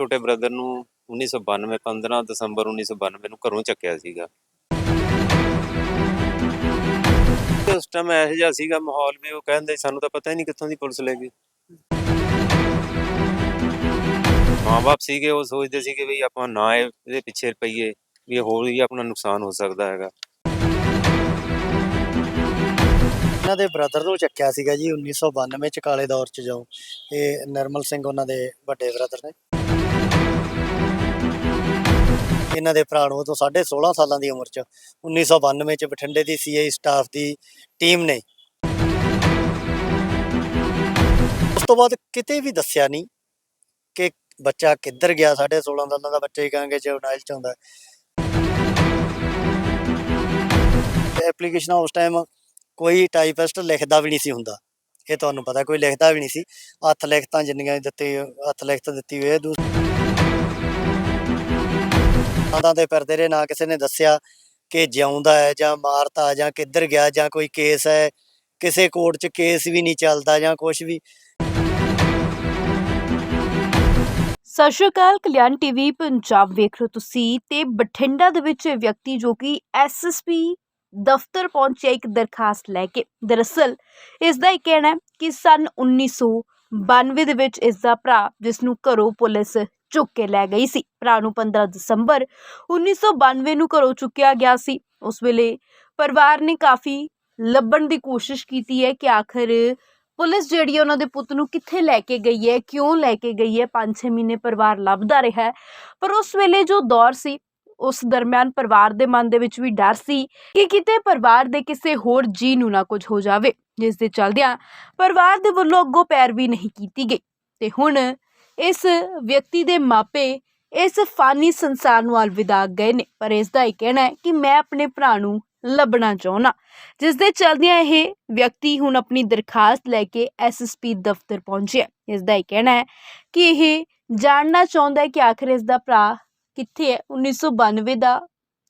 ਛੋਟੇ ਬ੍ਰਦਰ ਨੂੰ 1992 15 ਦਸੰਬਰ 1992 ਨੂੰ ਘਰੋਂ ਚੱਕਿਆ ਸੀਗਾ। ਉਸ ਟਾਈਮ ਇਹੋ ਜਿਹਾ ਸੀਗਾ ਮਾਹੌਲ ਵੀ, ਉਹ ਕਹਿੰਦੇ ਸਾਨੂੰ ਤਾਂ ਪਤਾ ਹੀ ਨਹੀਂ ਕਿੱਥੋਂ ਦੀ ਪੁਲਿਸ ਲੈ ਗਈ। ਮਾਂ-ਬਾਪ ਸੀਗੇ, ਉਹ ਸੋਚਦੇ ਸੀਗੇ ਵੀ ਆਪਾਂ ਨਾ ਇਹਦੇ ਪਿੱਛੇ ਪਈਏ ਵੀ ਹੋਰ ਵੀ ਆਪਣਾ ਨੁਕਸਾਨ ਹੋ ਸਕਦਾ ਹੈਗਾ। ਇਹਨਾਂ ਦੇ ਬ੍ਰਦਰ ਨੂੰ ਚੱਕਿਆ ਸੀਗਾ ਜੀ 1992 ਚ ਕਾਲੇ ਦੌਰ ਚ ਜਾਓ। ਇਹ ਨਰਮਲ ਸਿੰਘ ਉਹਨਾਂ ਦੇ ਵੱਡੇ ਬ੍ਰਦਰ ਨੇ। ਇਹਨਾਂ ਦੇ ਭਰਾ ਨੂੰ ਉਦੋਂ 16.5 ਸਾਲਾਂ ਦੀ ਉਮਰ ਚ 1992 ਚ ਬਠਿੰਡੇ ਦੀ ਸੀਆਈ ਸਟਾਫ ਦੀ ਟੀਮ ਨੇ। ਉਸ ਤੋਂ ਬਾਅਦ ਕਿਤੇ ਵੀ ਦੱਸਿਆ ਨਹੀਂ ਕਿ ਬੱਚਾ ਕਿੱਧਰ ਗਿਆ 16.5 ਸਾਲਾਂ ਦਾ ਬੱਚਾ ਹੀ ਕਹਾਂਗੇ ਜਰਨੈਲ ਚ ਹੁੰਦਾ ਐਪਲੀਕੇਸ਼ਨ ਉਸ ਟਾਈਮ ਕੋਈ ਟਾਈਪਿਸਟ ਲਿਖਦਾ ਵੀ ਨਹੀਂ ਸੀ ਹੁੰਦਾ। ਇਹ ਤੁਹਾਨੂੰ ਪਤਾ, ਕੋਈ ਲਿਖਦਾ ਵੀ ਨਹੀਂ ਸੀ। ਹੱਥ ਲਿਖਤਾਂ ਜਿੰਨੀਆਂ ਵੀ ਦਿੱਤੇ, ਹੱਥ ਲਿਖਤ ਦਿੱਤੀ ਹੋਈ ਹੈ। ਦੂਸਰਾਂ ਤੇ ਫਿਰਦੇ ਰਹੇ, ਨਾ ਕਿਸੇ ਨੇ ਦੱਸਿਆ ਕਿ ਜਿਉਂਦਾ ਹੈ ਜਾਂ ਮਾਰਤਾ ਜਾਂ ਕਿੱਧਰ ਗਿਆ ਜਾਂ ਕੋਈ ਕੇਸ ਹੈ, ਕਿਸੇ ਕੋਰਟ 'ਚ ਕੇਸ ਵੀ ਨਹੀਂ ਚੱਲਦਾ ਜਾਂ ਕੁਝ ਵੀ। ਸਤਿ ਸ਼੍ਰੀ ਅਕਾਲ, ਕਲਿਆਣ ਟੀਵੀ, ਪੰਜਾਬ ਵੇਖ ਰਹੇ ਹੋ ਤੁਸੀਂ ਤੇ ਬਠਿੰਡਾ ਦੇ ਵਿੱਚ ਇਹ ਵਿਅਕਤੀ ਜੋ ਕਿ ਐਸਐਸਪੀ ਦਫ਼ਤਰ ਪਹੁੰਚਿਆ ਇੱਕ ਦਰਖਾਸਤ ਲੈ ਕੇ। ਦਰਅਸਲ ਇਸ ਦਾ ਇਹ ਕਹਿਣਾ ਹੈ ਕਿ ਸਨ 1992 ਦੇ ਵਿੱਚ ਇਸ ਦਾ ਭਰਾ, ਜਿਸ ਨੂੰ ਘਰੋਂ ਪੁਲਿਸ ਚੁੱਕ ਕੇ ਲੈ ਗਈ ਸੀ। ਭਰਾ ਨੂੰ 15 ਦਸੰਬਰ 1992 ਨੂੰ ਘਰੋਂ ਚੁੱਕਿਆ ਗਿਆ ਸੀ। ਉਸ ਵੇਲੇ ਪਰਿਵਾਰ ਨੇ ਕਾਫੀ ਲੱਭਣ ਦੀ ਕੋਸ਼ਿਸ਼ ਕੀਤੀ ਹੈ ਕਿ ਆਖਰ ਪੁਲਿਸ ਜਿਹੜੀ ਹੈ ਉਹਨਾਂ ਦੇ ਪੁੱਤ ਨੂੰ ਕਿੱਥੇ ਲੈ ਕੇ ਗਈ ਹੈ, ਕਿਉਂ ਲੈ ਕੇ ਗਈ ਹੈ 5-6 ਮਹੀਨੇ ਪਰਿਵਾਰ ਲੱਭਦਾ ਰਿਹਾ ਪਰ ਉਸ ਵੇਲੇ ਜੋ ਦੌਰ ਸੀ, ਉਸ ਦਰਮਿਆਨ ਪਰਿਵਾਰ ਦੇ ਮਨ ਦੇ ਵਿੱਚ ਵੀ ਡਰ ਸੀ ਕਿ ਕਿਤੇ ਪਰਿਵਾਰ ਦੇ ਕਿਸੇ ਹੋਰ ਜੀ ਨੂੰ ਨਾ ਕੁਝ ਹੋ ਜਾਵੇ। ਜਿਸ ਦੇ ਚਲਦਿਆਂ ਪਰਿਵਾਰ ਦੇ ਵੱਲੋਂ ਅੱਗੋਂ ਪੈਰ ਵੀ ਨਹੀਂ ਕੀਤੀ ਗਈ। ਤੇ ਹੁਣ ਇਸ ਵਿਅਕਤੀ ਦੇ ਮਾਪੇ ਇਸ ਫਾਨੀ ਸੰਸਾਰ ਨੂੰ ਅਲਵਿਦਾ ਗਏ ਨੇ। ਪਰ ਇਸ ਦਾ ਇਹ ਕਹਿਣਾ ਹੈ ਕਿ ਮੈਂ ਆਪਣੇ ਭਰਾ ਨੂੰ ਲੱਭਣਾ ਚਾਹੁੰਦਾ। ਜਿਸ ਦੇ ਚਲਦਿਆਂ ਇਹ ਵਿਅਕਤੀ ਹੁਣ ਆਪਣੀ ਦਰਖਾਸਤ ਲੈ ਕੇ ਐਸਐਸਪੀ ਦਫ਼ਤਰ ਪਹੁੰਚਿਆ। ਇਸ ਦਾ ਇਹ ਕਹਿਣਾ ਹੈ ਕਿ ਇਹ ਜਾਣਨਾ ਚਾਹੁੰਦਾ ਹੈ ਕਿ ਆਖਰ ਇਸ ਦਾ ਭਰਾ ਕਿੱਥੇ ਹੈ? 1992 ਦਾ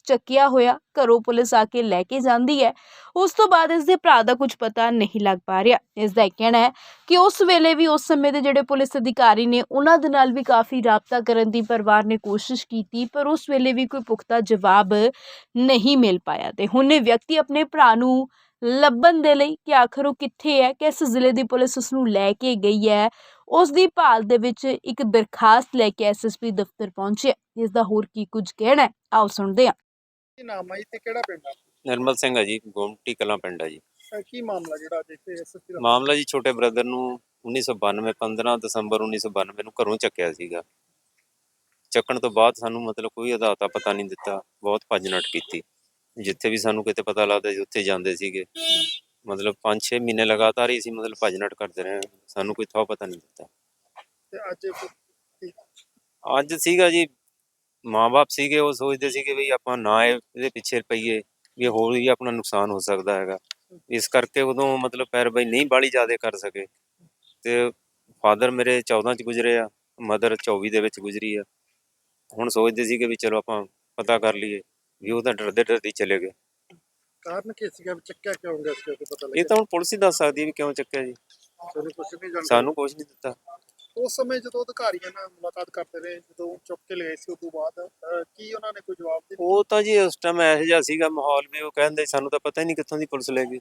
ਚੱਕਿਆ ਹੋਇਆ ਘਰੋਂ ਪੁਲਿਸ ਆ ਕੇ ਲੈ ਕੇ ਜਾਂਦੀ ਹੈ। ਉਸ ਤੋਂ ਬਾਅਦ ਇਸ ਦੇ ਭਰਾ ਦਾ ਕੁਝ ਪਤਾ ਨਹੀਂ ਲੱਗ ਪਾ ਰਿਹਾ। ਇਸ ਦਾ ਇਹ ਕਹਿਣਾ ਹੈ ਕਿ ਉਸ ਵੇਲੇ ਵੀ ਉਸ ਸਮੇਂ ਦੇ ਜਿਹੜੇ ਪੁਲਿਸ ਅਧਿਕਾਰੀ ਨੇ, ਉਹਨਾਂ ਦੇ ਨਾਲ ਵੀ ਕਾਫੀ ਰਾਬਤਾ ਕਰਨ ਦੀ ਪਰਿਵਾਰ ਨੇ ਕੋਸ਼ਿਸ਼ ਕੀਤੀ, ਪਰ ਉਸ ਵੇਲੇ ਵੀ ਕੋਈ ਪੁਖਤਾ ਜਵਾਬ ਨਹੀਂ ਮਿਲ ਪਾਇਆ। ਤੇ ਹੁਣ ਇਹ ਵਿਅਕਤੀ ਆਪਣੇ ਭਰਾ ਨੂੰ ਲੱਭਣ ਦੇ ਲਈ ਕਿ ਆਖਰ ਉਹ ਕਿੱਥੇ ਹੈ, ਕਿਸ ਜ਼ਿਲ੍ਹੇ ਦੀ ਪੁਲਿਸ ਉਸ ਨੂੰ ਲੈ ਕੇ ਗਈ ਹੈ, ਉਸ ਦੀ ਭਾਲ ਦੇ ਵਿੱਚ ਇੱਕ ਦਰਖਾਸਤ ਲੈ ਕੇ ਐਸਐਸਪੀ ਦਫ਼ਤਰ ਪਹੁੰਚਿਆ। ਇਸ ਦਾ ਹੋਰ ਕੀ ਕੁਝ ਕਹਿਣਾ ਆਓ ਸੁਣਦੇ ਹਾਂ। ਕੀ ਨਾਮ ਹੈ ਜੀ ਤੇ ਕਿਹੜਾ ਪਿੰਡ ਆ? ਨਿਰਮਲ ਸਿੰਘ ਹੈ ਜੀ ਗੋਮਟੀ ਕਲਾਂ ਪਿੰਡ ਹੈ ਜੀ। ਅਹ ਕੀ ਮਾਮਲਾ ਜਿਹੜਾ ਅੱਜ ਇੱਥੇ ਐਸਐਸਪੀ ਦਾ? ਮਾਮਲਾ ਜੀ ਛੋਟੇ ਬ੍ਰਦਰ ਨੂੰ 1992 15 ਦਸੰਬਰ 1992 ਨੂੰ ਘਰੋਂ ਚੱਕਿਆ ਸੀਗਾ। ਚੱਕਣ ਤੋਂ ਬਾਅਦ ਸਾਨੂੰ ਮਤਲਬ ਕੋਈ ਅਦਾਤਾ ਪਤਾ ਨਹੀਂ ਦਿੱਤਾ ਬਹੁਤ ਭੱਜ ਨੱਠ ਕੀਤੀ। ਜਿੱਥੇ ਵੀ ਸਾਨੂੰ ਕਿਤੇ ਪਤਾ ਲੱਗਦਾ ਸੀ ਉੱਥੇ ਜਾਂਦੇ ਸੀਗੇ। ਮਤਲਬ 5-6 ਮਹੀਨੇ ਲਗਾਤਾਰ ਹੀ ਅਸੀਂ ਮਤਲਬ ਭੱਜ ਨੱਠ ਕਰਦੇ ਰਹੇ ਸਾਨੂੰ ਕੋਈ ਥਾਂ ਪਤਾ ਨਹੀਂ ਦਿੱਤਾ। ਤੇ ਅੱਜ ਕੀ- ਅੱਜ ਸੀਗਾ ਜੀ ਮਾਂ-ਬਾਪ ਸੀਗੇ ਉਹ ਸੋਚਦੇ ਸੀਗੇ ਵੀ ਆਪਾਂ ਨਾ ਇਹ- ਇਹਦੇ ਪਿੱਛੇ ਪਈਏ ਵੀ ਹੋਰ ਵੀ ਆਪਣਾ ਨੁਕਸਾਨ ਹੋ ਸਕਦਾ ਹੈਗਾ। ਇਸ ਕਰਕੇ ਉਦੋਂ ਮਤਲਬ ਪੈਰਵਾਈ ਨਹੀਂ ਬਾਲੀ ਜ਼ਿਆਦਾ ਕਰ ਸਕੇ। ਤੇ ਫਾਦਰ ਮੇਰੇ 14 ਚ ਗੁਜ਼ਰੇ ਆ ਮਦਰ 24 ਦੇ ਵਿੱਚ ਗੁਜ਼ਰੀ ਆ। ਹੁਣ ਸੋਚਦੇ ਸੀਗੇ ਵੀ ਚਲੋ ਆਪਾਂ ਪਤਾ ਕਰ ਲਈਏ ਵੀ ਉਹ ਤਾਂ ਡਰਦੇ ਡਰਦੇ ਚਲੇ ਗਏ। ਕਾਰਨ ਕੀ ਸੀਗਾ? ਵੀ ਚੱਕਿਆ ਕਿਉਂ ਗਿਆ ਸੀ? ਕੋਈ ਪਤਾ ਇਹ ਲੱਗਿਆ? ਤਾਂ ਹੁਣ ਪੁਲਿਸ ਹੀ ਦੱਸ ਸਕਦੀ ਹੈ ਵੀ ਕਿਉਂ ਚੱਕਿਆ ਜੀ। ਸਾਨੂੰ ਕੁਝ ਨਹੀਂ ਜਾਣਦਾ ਸਾਨੂੰ ਕੁਝ ਨਹੀਂ ਦਿੱਤਾ। ਉਸ ਸਮੇਂ ਜਦੋਂ ਅਧਿਕਾਰੀਆਂ ਨਾਲ ਮੁਲਾਕਾਤ ਕਰਦੇ ਰਹੇ ਜਦੋਂ ਚੁੱਕ ਕੇ ਲਏ ਸੀ ਉਸ ਤੋਂ ਬਾਅਦ ਅਹ ਕੀ ਉਹਨਾਂ ਨੇ ਕੋਈ ਜਵਾਬ ਦਿੱਤਾ? ਉਹ ਤਾਂ ਜੀ ਉਸ ਟਾਈਮ ਇਹੋ ਜਿਹਾ ਸੀਗਾ ਮਾਹੌਲ ਵੀ ਉਹ ਕਹਿੰਦੇ ਸਾਨੂੰ ਤਾਂ ਪਤਾ ਹੀ ਨਹੀਂ ਕਿੱਥੋਂ ਦੀ ਪੁਲਿਸ ਲੈ ਗਈ।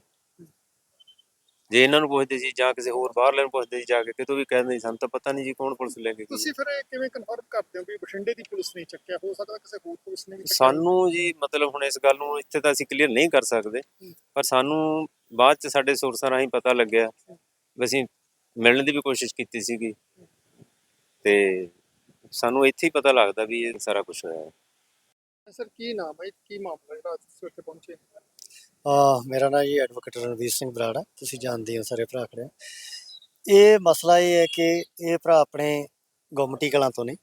ਜੇ ਇਹਨਾਂ ਨੂੰ ਪੁੱਛਦੇ ਸੀ ਜਾਂ ਕਿਸੇ ਹੋਰ ਬਾਹਰਲੇ ਨੂੰ ਪੁੱਛਦੇ ਸੀ ਜਾ ਕੇ ਕਿਤੋਂ ਵੀ ਕਹਿੰਦੇ ਸੀ ਸਾਨੂੰ ਤਾਂ ਪਤਾ ਨਹੀਂ ਜੀ ਕੌਣ ਪੁਲਿਸ ਲੈ ਕੇ ਗਈ। ਤੁਸੀਂ ਫਿਰ ਇਹ ਕਿਵੇਂ ਕਨਫਰਮ ਕਰਦੇ ਹੋ ਵੀ ਬਠਿੰਡੇ ਦੀ ਪੁਲਿਸ ਨੇ ਚੱਕਿਆ? ਹੋ ਸਕਦਾ ਕਿਸੇ ਹੋਰ ਪੁਲਿਸ ਨੇ ਵੀ ਚੱਕਿਆ। ਸਾਨੂੰ ਜੀ ਮਤਲਬ ਹੁਣ ਇਸ ਗੱਲ ਨੂੰ ਇੱਥੇ ਤਾਂ ਅਸੀਂ ਕਲੀਅਰ ਨਹੀਂ ਕਰ ਸਕਦੇ ਪਰ ਸਾਨੂੰ ਬਾਅਦ ਚ ਸਾਡੇ ਸੋਰਸਾਂ ਰਾਹੀਂ ਪਤਾ ਲੱਗਿਆ ਵੀ ਅਸੀਂ ਮਿਲਣ ਦੀ ਵੀ ਕੋਸ਼ਿਸ਼ ਕੀਤੀ ਸੀਗੀ। ਤੇ ਸਾਨੂੰ ਇੱਥੇ ਹੀ ਪਤਾ ਲੱਗਦਾ ਵੀ ਇਹ ਸਾਰਾ ਕੁਝ ਹੋਇਆ ਹੈ। ਸਰ ਕੀ ਨਾਮ ਹੈ? ਕੀ ਮਾਮਲਾ ਜਿਹੜਾ ਅੱਜ ਤੁਸੀਂ ਉੱਥੇ ਪਹੁੰਚੇ? ਆ ਮੇਰਾ ਨਾਮ ਜੀ ਐਡਵੋਕੇਟ ਰਣਵੀਰ ਸਿੰਘ ਬਰਾੜਾ। ਤੁਸੀਂ ਜਾਣਦੇ ਹੋ ਸਾਰੇ ਭਰਾ ਖੜੇ। ਇਹ ਮਸਲਾ ਇਹ ਹੈ ਕਿ ਇਹ ਭਰਾ ਆਪਣੇ ਗੁੰਮਟੀ ਕਲਾਂ ਤੋਂ ਨੇ।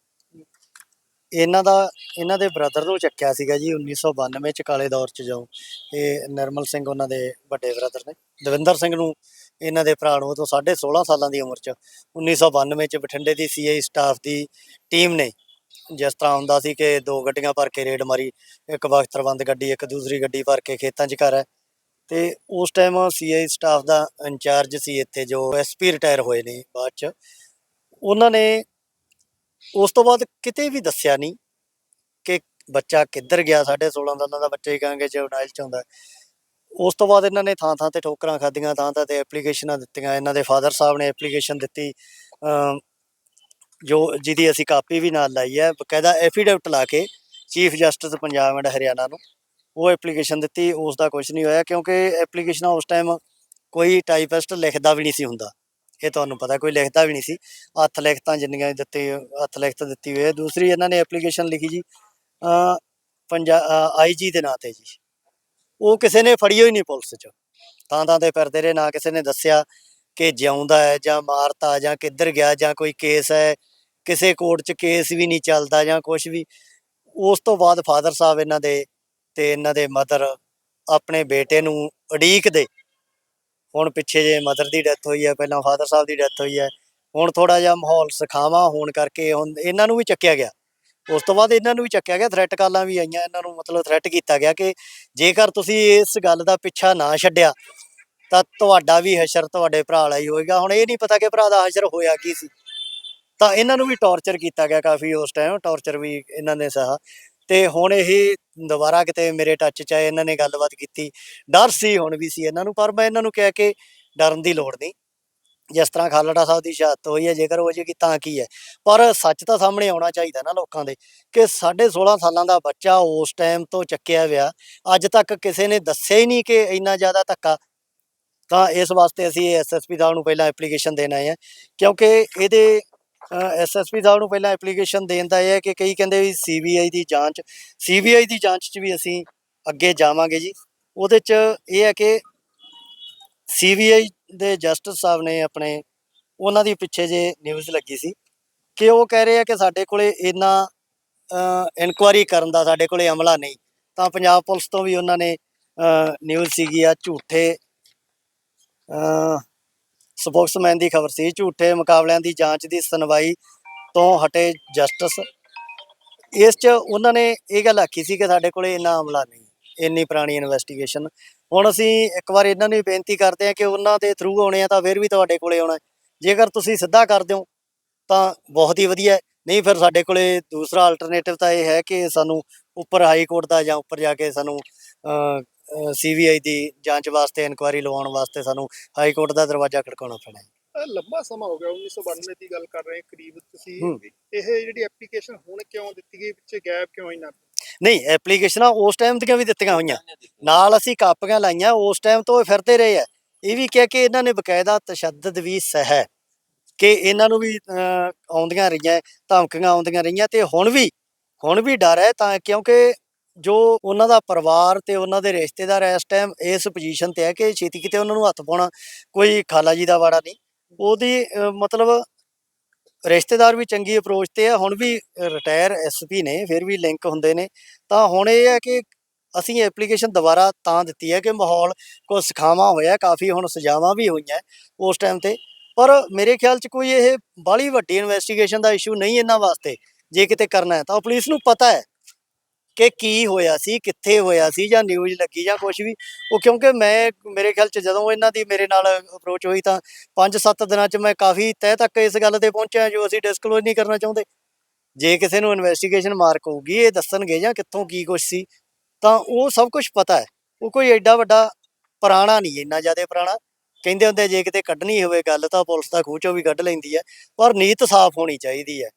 ਇਹਨਾਂ ਦਾ, ਇਹਨਾਂ ਦੇ ਬ੍ਰਦਰ ਨੂੰ ਚੱਕਿਆ ਸੀਗਾ ਜੀ 1992 ਚ ਕਾਲੇ ਦੌਰ ਚ ਜਾਉ ਇਹ ਨਰਮਲ ਸਿੰਘ ਉਹਨਾਂ ਦੇ ਵੱਡੇ ਬ੍ਰਦਰ ਨੇ, ਦਵਿੰਦਰ ਸਿੰਘ ਨੂੰ ਇਹਨਾਂ ਦੇ ਭਰਾ ਨੂੰ ਉਦੋਂ 16.5 ਸਾਲਾਂ ਦੀ ਉਮਰ ਚ 1992 ਚ ਬਠਿੰਡੇ ਦੀ ਸੀਆਈ ਸਟਾਫ ਦੀ ਟੀਮ ਨੇ, ਜਿਸ ਤਰ੍ਹਾਂ ਹੁੰਦਾ ਸੀ ਕਿ ਦੋ ਗੱਡੀਆਂ ਭਰ ਕੇ ਰੇਡ ਮਾਰੀ, ਇੱਕ ਵਖਤਰਬੰਦ ਗੱਡੀ, ਇੱਕ ਦੂਸਰੀ ਗੱਡੀ ਭਰ ਕੇ ਖੇਤਾਂ 'ਚ ਘਰ ਹੈ ਤੇ ਉਸ ਟਾਈਮ ਸੀਆਈ ਸਟਾਫ ਦਾ ਇੰਚਾਰਜ ਸੀ ਇੱਥੇ ਜੋ ਐਸਪੀ ਰਿਟਾਇਰ ਹੋਏ ਨੇ ਬਾਅਦ 'ਚ, ਉਹਨਾਂ ਨੇ ਉਸ ਤੋਂ ਬਾਅਦ ਕਿਤੇ ਵੀ ਦੱਸਿਆ ਨਹੀਂ ਕਿ ਬੱਚਾ ਕਿੱਧਰ ਗਿਆ ਸਾਡੇ 16 ਸਾਲਾਂ ਦਾ ਬੱਚੇ ਹੀ ਕਹਾਂਗੇ ਜੁਵਨਾਈਲ ਚ ਆਉਂਦਾ। ਉਸ ਤੋਂ ਬਾਅਦ ਇਹਨਾਂ ਨੇ ਥਾਂ ਥਾਂ ਤੇ ਠੋਕਰਾਂ ਖਾਧੀਆਂ ਥਾਂ ਥਾਂ ਤੇ ਐਪਲੀਕੇਸ਼ਨਾਂ ਦਿੱਤੀਆਂ। ਇਹਨਾਂ ਦੇ ਫਾਦਰ ਸਾਹਿਬ ਨੇ ਐਪਲੀਕੇਸ਼ਨ ਦਿੱਤੀ, ਅਮ, ਜੋ ਜਿਹਦੀ ਅਸੀਂ ਕਾਪੀ ਵੀ ਨਾਲ ਲਾਈ ਹੈ, ਬਕਾਇਦਾ ਐਫੀਡੈਵਿਟ ਲਾ ਕੇ chief justice Punjab and Haryana ਨੂੰ ਉਹ ਐਪਲੀਕੇਸ਼ਨ ਦਿੱਤੀ। ਉਸ ਦਾ ਕੁਝ ਨਹੀਂ ਹੋਇਆ ਕਿਉਂਕਿ ਐਪਲੀਕੇਸ਼ਨਾਂ ਉਸ ਟਾਈਮ ਕੋਈ ਟਾਈਪਿਸਟ ਲਿਖਦਾ ਵੀ ਨਹੀਂ ਸੀ ਹੁੰਦਾ। ਇਹ ਤੁਹਾਨੂੰ ਪਤਾ ਕੋਈ ਲਿਖਦਾ ਵੀ ਨਹੀਂ ਸੀ। ਹੱਥ ਲਿਖਤਾਂ ਜਿੰਨੀਆਂ ਦਿੱਤੇ, ਹੱਥ ਲਿਖਤ ਦਿੱਤੀ ਹੋਈ ਹੈ। ਦੂਸਰੀ ਇਹਨਾਂ ਨੇ ਐਪਲੀਕੇਸ਼ਨ ਲਿਖੀ ਜੀ ਪੰਜਾ ਆਈਜੀ ਦੇ ਨਾਂ ਤੇ ਜੀ। ਉਹ ਕਿਸੇ ਨੇ ਫੜੀ ਹੋਈ ਨਹੀਂ ਪੁਲਿਸ 'ਚ। ਤਾਂ ਤਾਂ ਤੇ ਫਿਰਦੇ ਰਹੇ, ਨਾ ਕਿਸੇ ਨੇ ਦੱਸਿਆ ਕਿ ਜਿਉਂਦਾ ਹੈ ਜਾਂ ਮਾਰਤਾ ਜਾਂ ਕਿੱਧਰ ਗਿਆ ਜਾਂ ਕੋਈ ਕੇਸ ਹੈ। ਕਿਸੇ ਕੋਰਟ 'ਚ ਕੇਸ ਵੀ ਨਹੀਂ ਚੱਲਦਾ ਜਾਂ ਕੁਝ ਵੀ। ਉਸ ਤੋਂ ਬਾਅਦ ਫਾਦਰ ਸਾਹਿਬ ਇਹਨਾਂ ਦੇ ਤੇ ਇਹਨਾਂ ਦੇ ਮਦਰ ਆਪਣੇ ਬੇਟੇ ਨੂੰ ਉਡੀਕਦੇ ਹੁਣ ਪਿੱਛੇ ਜੇ ਮਦਰ ਦੀ ਡੈਥ ਹੋਈ ਹੈ, ਪਹਿਲਾਂ ਫਾਦਰ ਸਾਹਿਬ ਦੀ ਡੈਥ ਹੋਈ ਹੈ, ਹੁਣ ਥੋੜਾ ਜਿਹਾ ਮਾਹੌਲ ਸਖਾਵਾ ਹੋਣ ਕਰਕੇ ਹੁਣ ਇਹਨਾਂ ਨੂੰ ਵੀ ਚੱਕਿਆ ਗਿਆ। ਉਸ ਤੋਂ ਬਾਅਦ ਇਹਨਾਂ ਨੂੰ ਵੀ ਚੱਕਿਆ ਗਿਆ ਥ੍ਰੈਟ ਕਾਲਾਂ ਵੀ ਆਈਆਂ, ਇਹਨਾਂ ਨੂੰ ਮਤਲਬ ਥ੍ਰੈਟ ਕੀਤਾ ਗਿਆ ਕਿ ਜੇਕਰ ਤੁਸੀਂ ਇਸ ਗੱਲ ਦਾ ਪਿੱਛਾ ਨਾ ਛੱਡਿਆ, ਤਾਂ ਤੁਹਾਡਾ ਵੀ ਹਸ਼ਰ ਤੁਹਾਡੇ ਭਰਾ ਵਾਲਾ ਹੀ ਹੋਏਗਾ। ਹੁਣ ਇਹ ਨਹੀਂ ਪਤਾ ਕਿ ਭਰਾ ਦਾ ਹਸ਼ਰ ਹੋਇਆ ਕੀ ਸੀ। ਤਾਂ ਇਹਨਾਂ ਨੂੰ ਵੀ ਟੌਰਚਰ ਕੀਤਾ ਗਿਆ ਕਾਫੀ ਉਸ ਟਾਈਮ ਟੌਰਚਰ ਵੀ ਇਹਨਾਂ ਨੇ ਸਹਾ। ਤੇ ਹੁਣ ਇਹ ਦੁਬਾਰਾ ਕਿਤੇ ਮੇਰੇ ਟੱਚ 'ਚ ਆਏ, ਇਹਨਾਂ ਨੇ ਗੱਲਬਾਤ ਕੀਤੀ। ਡਰ ਸੀ ਹੁਣ ਵੀ ਸੀ ਇਹਨਾਂ ਨੂੰ, ਪਰ ਮੈਂ ਇਹਨਾਂ ਨੂੰ ਕਿਹਾ ਕਿ ਡਰਨ ਦੀ ਲੋੜ ਨਹੀਂ। ਜਿਸ ਤਰ੍ਹਾਂ ਖਾਲੜਾ ਸਾਹਿਬ ਦੀ ਸ਼ਹਾਦਤ ਹੋਈ ਹੈ, ਜੇਕਰ ਹੋ ਜਾਏਗੀ ਤਾਂ ਕੀ ਹੈ। ਪਰ ਸੱਚ ਤਾਂ ਸਾਹਮਣੇ ਆਉਣਾ ਚਾਹੀਦਾ ਨਾ ਲੋਕਾਂ ਦੇ ਕਿ ਸਾਡੇ 16 ਸਾਲਾਂ ਦਾ ਬੱਚਾ ਉਸ ਟਾਈਮ ਤੋਂ ਚੱਕਿਆ ਗਿਆ ਅੱਜ ਤੱਕ ਕਿਸੇ ਨੇ ਦੱਸਿਆ ਹੀ ਨਹੀਂ ਕਿ ਇੰਨਾ ਜ਼ਿਆਦਾ ਧੱਕਾ। ਤਾਂ ਇਸ ਵਾਸਤੇ ਅਸੀਂ ਐਸਐਸਪੀ ਸਾਹਿਬ ਨੂੰ ਪਹਿਲਾਂ ਐਪਲੀਕੇਸ਼ਨ ਦੇਣ ਆਏ ਹਾਂ, ਕਿਉਂਕਿ ਇਹਦੇ ਐਸਐਸਪੀ ਸਾਹਿਬ ਨੂੰ ਪਹਿਲਾਂ ਐਪਲੀਕੇਸ਼ਨ ਦੇਣ ਦਾ ਇਹ ਹੈ ਕਿ ਕਈ ਕਹਿੰਦੇ ਵੀ ਸੀਬੀਆਈ ਦੀ ਜਾਂਚ ਸੀਬੀਆਈ ਦੀ ਜਾਂਚ 'ਚ ਵੀ ਅਸੀਂ ਅੱਗੇ ਜਾਵਾਂਗੇ ਜੀ। ਉਹਦੇ 'ਚ ਇਹ ਹੈ ਕਿ ਸੀਬੀਆਈ ਦੇ ਜਸਟਿਸ ਸਾਹਿਬ ਨੇ ਆਪਣੇ, ਉਹਨਾਂ ਦੀ ਪਿੱਛੇ ਜੇ ਨਿਊਜ਼ ਲੱਗੀ ਸੀ ਕਿ ਉਹ ਕਹਿ ਰਹੇ ਆ ਕਿ ਸਾਡੇ ਕੋਲੇ ਇੰਨਾ ਇਨਕੁਆਰੀ ਕਰਨ ਦਾ ਸਾਡੇ ਕੋਲੇ ਅਮਲਾ ਨਹੀਂ। ਤਾਂ ਪੰਜਾਬ ਪੁਲਿਸ ਤੋਂ ਵੀ ਉਹਨਾਂ ਨੇ ਨਿਊਜ਼ ਸੀਗੀ ਆ ਝੂਠੇ ਸਪੋਕਸਮੈਨ ਦੀ ਖਬਰ ਸੀ, ਝੂਠੇ ਮੁਕਾਬਲਿਆਂ ਦੀ ਜਾਂਚ ਦੀ ਸੁਣਵਾਈ ਤੋਂ ਹਟੇ ਜਸਟਿਸ। ਇਸ 'ਚ ਉਹਨਾਂ ਨੇ ਇਹ ਗੱਲ ਆਖੀ ਸੀ ਕਿ ਸਾਡੇ ਕੋਲੇ ਇੰਨਾ ਅਮਲਾ ਨਹੀਂ, ਇੰਨੀ ਪੁਰਾਣੀ ਇਨਵੈਸਟੀਗੇਸ਼ਨ ਹੁਣ ਅਸੀਂ ਇੱਕ ਵਾਰ ਇਹਨਾਂ ਨੂੰ ਵੀ ਬੇਨਤੀ ਕਰਦੇ ਹਾਂ ਕਿ ਉਹਨਾਂ ਦੇ ਥਰੂ ਆਉਣੇ ਆ ਤਾਂ ਫਿਰ ਵੀ ਤੁਹਾਡੇ ਕੋਲੇ ਆਉਣਾ। ਜੇਕਰ ਤੁਸੀਂ ਸਿੱਧਾ ਕਰ ਦਿਓ, ਤਾਂ ਬਹੁਤ ਹੀ ਵਧੀਆ ਨਹੀਂ, ਫਿਰ ਸਾਡੇ ਕੋਲੇ ਦੂਸਰਾ ਅਲਟਰਨੇਟਿਵ ਤਾਂ ਇਹ ਹੈ ਕਿ ਸਾਨੂੰ ਉੱਪਰ ਹਾਈ ਕੋਰਟ ਦਾ ਜਾਂ ਉੱਪਰ ਜਾ ਕੇ ਸਾਨੂੰ ਸੀਬੀਆਈ ਦੀ ਜਾਂਚ ਵਾਸਤੇ ਇਨਕੁਆਇਰੀ ਲਵਾਉਣ ਵਾਸਤੇ ਸਾਨੂੰ ਹਾਈ ਕੋਰਟ ਦਾ ਦਰਵਾਜ਼ਾ ਖੜਕਾਉਣਾ ਪੈਣਾ ਹੈ। ਲੰਬਾ ਸਮਾਂ ਹੋ ਗਿਆ 1992 ਦੀ ਗੱਲ ਕਰ ਰਹੇ ਹਾਂ ਕਰੀਬ ਤੁਸੀਂ। ਇਹ ਜਿਹੜੀ ਐਪਲੀਕੇਸ਼ਨ ਹੁਣ ਕਿਉਂ ਦਿੱਤੀ ਗਈ ਪਿੱਛੇ ਗੈਪ ਕਿਉਂ ਇੰਨਾ ਨਹੀਂ ਐਪਲੀਕੇਸ਼ਨਾਂ ਉਸ ਟਾਈਮ ਦੀਆਂ ਵੀ ਦਿੱਤੀਆਂ ਹੋਈਆਂ। ਨਾਲ ਅਸੀਂ ਕਾਪੀਆਂ ਲਾਈਆਂ ਉਸ ਟਾਈਮ ਤੋਂ ਇਹ ਫਿਰਦੇ ਰਹੇ ਆ। ਇਹ ਵੀ ਕਿਹਾ ਕਿ ਇਹਨਾਂ ਨੇ ਬਕਾਇਦਾ ਤਸ਼ੱਦਦ ਵੀ ਸਹਿ ਕਿ ਇਹਨਾਂ ਨੂੰ ਵੀ ਆਉਂਦੀਆਂ ਰਹੀਆਂ ਧਮਕੀਆਂ ਆਉਂਦੀਆਂ ਰਹੀਆਂ ਤੇ ਹੁਣ ਵੀ ਹੁਣ ਵੀ ਡਰ ਹੈ ਤਾਂ ਕਿਉਂਕਿ ਜੋ ਉਹਨਾਂ ਦਾ ਪਰਿਵਾਰ ਤੇ ਉਹਨਾਂ ਦੇ ਰਿਸ਼ਤੇਦਾਰ ਇਸ ਟਾਈਮ ਇਸ ਪੋਜੀਸ਼ਨ ਤੇ ਹੈ ਕਿ ਛੇਤੀ ਕਿਤੇ ਉਹਨਾਂ ਨੂੰ ਹੱਥ ਪਾਉਣਾ ਕੋਈ ਖਾਲਾ ਜੀ ਦਾ ਵਾੜਾ ਨਹੀਂ। ਉਹਦੀ ਮਤਲਬ ਰਿਸ਼ਤੇਦਾਰ ਵੀ ਚੰਗੀ ਅਪਰੋਚ ਤੇ ਆ, ਹੁਣ ਵੀ ਰਿਟਾਇਰ ਐਸਪੀ ਨੇ, ਫਿਰ ਵੀ ਲਿੰਕ ਹੁੰਦੇ ਨੇ। ਤਾਂ ਹੁਣ ਇਹ ਹੈ ਕਿ ਅਸੀਂ ਐਪਲੀਕੇਸ਼ਨ ਦੁਬਾਰਾ ਤਾਂ ਦਿੱਤੀ ਹੈ ਕਿ ਮਾਹੌਲ ਕੋ ਸਿਖਾਵਾਂ ਹੋਇਆ, ਕਾਫੀ ਹੁਣ ਸਜ਼ਾਵਾਂ ਵੀ ਹੋਈਆਂ ਉਸ ਟਾਈਮ ਤੇ। ਪਰ ਮੇਰੇ ਖਿਆਲ ਚ ਕੋਈ ਇਹ ਬਾਲੀ ਵੱਡੀ ਇਨਵੈਸਟੀਗੇਸ਼ਨ ਦਾ ਇਸ਼ੂ ਨਹੀਂ ਇਹਨਾਂ ਵਾਸਤੇ, ਜੇ ਕਿਤੇ ਕਰਨਾ ਹੈ ਤਾਂ। ਪੁਲਿਸ ਨੂੰ ਪਤਾ ਹੈ। ਕਿ ਕੀ ਹੋਇਆ ਸੀ, ਕਿੱਥੇ ਹੋਇਆ ਸੀ ਜਾਂ ਨਿਊਜ਼ ਲੱਗੀ ਜਾਂ ਕੁਝ ਵੀ, ਉਹ ਕਿਉਂਕਿ ਮੈਂ, ਮੇਰੇ ਖਿਆਲ ਚ ਜਦੋਂ ਇਹਨਾਂ ਦੀ ਮੇਰੇ ਨਾਲ ਅਪਰੋਚ ਹੋਈ ਤਾਂ 5-7 ਦਿਨਾਂ ਚ ਮੈਂ ਕਾਫੀ ਤਹਿ ਤੱਕ ਇਸ ਗੱਲ ਤੇ ਪਹੁੰਚਿਆ ਜੋ ਅਸੀਂ ਡਿਸਕਲੋਜ਼ ਨਹੀਂ ਕਰਨਾ ਚਾਹੁੰਦੇ। ਜੇ ਕਿਸੇ ਨੂੰ ਇਨਵੈਸਟੀਗੇਸ਼ਨ ਮਾਰਕ ਹੋਊਗੀ ਇਹ ਦੱਸਣਗੇ ਜਾਂ ਕਿੱਥੋਂ ਕੀ ਕੁਝ ਸੀ, ਤਾਂ ਉਹ ਸਭ ਕੁਝ ਪਤਾ ਹੈ। ਉਹ ਕੋਈ ਐਡਾ ਵੱਡਾ ਪੁਰਾਣਾ ਨਹੀਂ ਇੰਨਾ ਜ਼ਿਆਦਾ ਪੁਰਾਣਾ। ਕਹਿੰਦੇ ਹੁੰਦੇ ਜੇ ਕਿਤੇ ਕੱਢਣੀ ਹੋਵੇ ਗੱਲ ਤਾਂ ਪੁਲਿਸ ਤਾਂ ਖੂਹ ਚੋਂ ਵੀ ਕੱਢ ਲੈਂਦੀ ਹੈ, ਪਰ ਨੀਤ ਸਾਫ਼ ਹੋਣੀ ਚਾਹੀਦੀ ਹੈ।